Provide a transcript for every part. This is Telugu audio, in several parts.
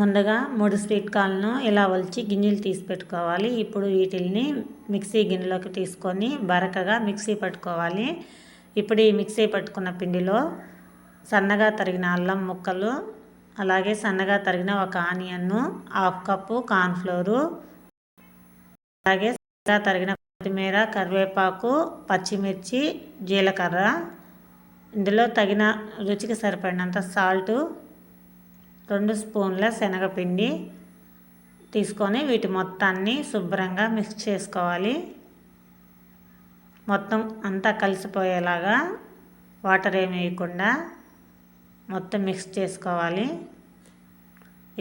ముందుగా మూడు స్వీట్ కార్న్ను ఇలా ఒలిచి గింజలు తీసి పెట్టుకోవాలి. ఇప్పుడు వీటిల్ని మిక్సీ గిన్నెలోకి తీసుకొని బరకగా మిక్సీ పట్టుకోవాలి. ఇప్పుడు ఈ మిక్సీ పట్టుకున్న పిండిలో సన్నగా తరిగిన అల్లం ముక్కలు అలాగే సన్నగా తరిగిన ఒక ఆనియన్ను హాఫ్ కప్పు కార్న్ఫ్లోరు అలాగే సన్నగా తరిగిన కొత్తిమీర కరివేపాకు పచ్చిమిర్చి జీలకర్ర. ఇందులో తగిన రుచికి సరిపడినంత సాల్టు రెండు స్పూన్ల శనగపిండి తీసుకొని వీటి మొత్తాన్ని శుభ్రంగా మిక్స్ చేసుకోవాలి. మొత్తం అంతా కలిసిపోయేలాగా వాటర్ ఏమి వేయకుండా మొత్తం మిక్స్ చేసుకోవాలి.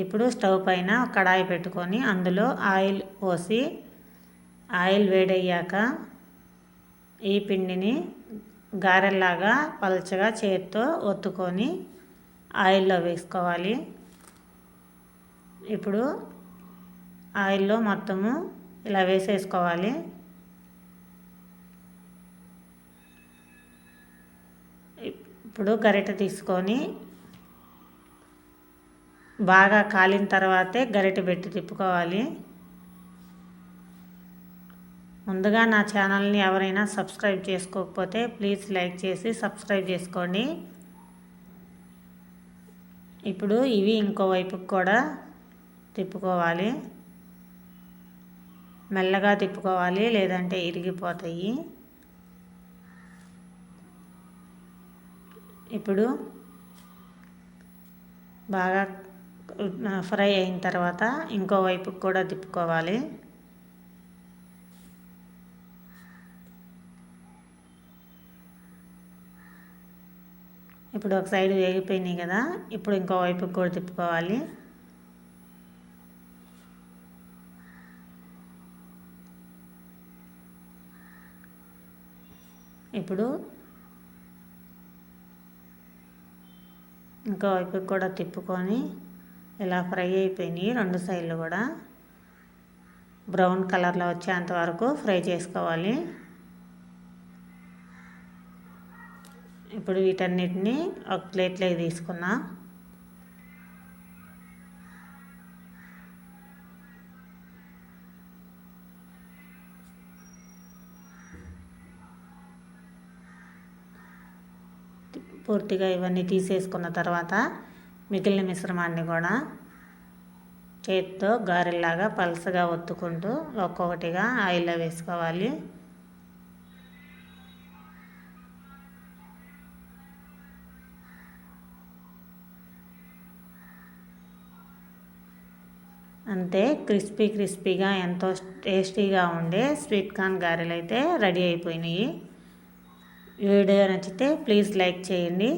ఇప్పుడు స్టవ్ పైన కడాయి పెట్టుకొని అందులో ఆయిల్ పోసి ఆయిల్ వేడయ్యాక ఈ పిండిని గారెల్లాగా పలచగా చేతితో ఒత్తుకొని ఆయిల్లో వేసుకోవాలి. ఇప్పుడు ఆయిల్లో మొత్తము ఇలా వేసేసుకోవాలి. ఇప్పుడు గరిటె తీసుకొని బాగా కాలిన తర్వాతే గరిటె పెట్టి తిప్పుకోవాలి. ముందుగా నా ఛానల్ని ఎవరైనా సబ్స్క్రైబ్ చేసుకోకపోతే ప్లీజ్ లైక్ చేసి సబ్స్క్రైబ్ చేసుకోండి. ఇప్పుడు ఇవి ఇంకో వైపుకి కూడా తిప్పుకోవాలి. మెల్లగా తిప్పుకోవాలి లేదంటే ఇరిగిపోతాయి. ఇప్పుడు బాగా ఫ్రై అయిన తర్వాత ఇంకో వైపుకి కూడా తిప్పుకోవాలి. ఇప్పుడు ఒక సైడ్ వేగిపోయినాయి కదా ఇప్పుడు ఇంకో వైపుకి కూడా తిప్పుకోవాలి. ఇప్పుడు ఇంకో వైపు కూడా తిప్పుకొని ఇలా ఫ్రై అయిపోయినాయి రెండు సైడ్లు కూడా. బ్రౌన్ కలర్లో వచ్చేంత వరకు ఫ్రై చేసుకోవాలి. ఇప్పుడు వీటన్నిటిని ఒక ప్లేట్లోకి తీసుకున్నా. పూర్తిగా ఇవన్నీ తీసేసుకున్న తర్వాత మిగిలిన మిశ్రమాన్ని కూడా చేతితో గారెల్లాగా పలసగా ఒత్తుకుంటూ ఒక్కొక్కటిగా ఆయిల్లో వేసుకోవాలి. అంతే క్రిస్పీ క్రిస్పీగా ఎంతో టేస్టీగా ఉండే స్వీట్ కార్న్ గారెలు అయితే రెడీ అయిపోయినాయి. వీడియో నచ్చితే ప్లీజ్ లైక్ చేయండి.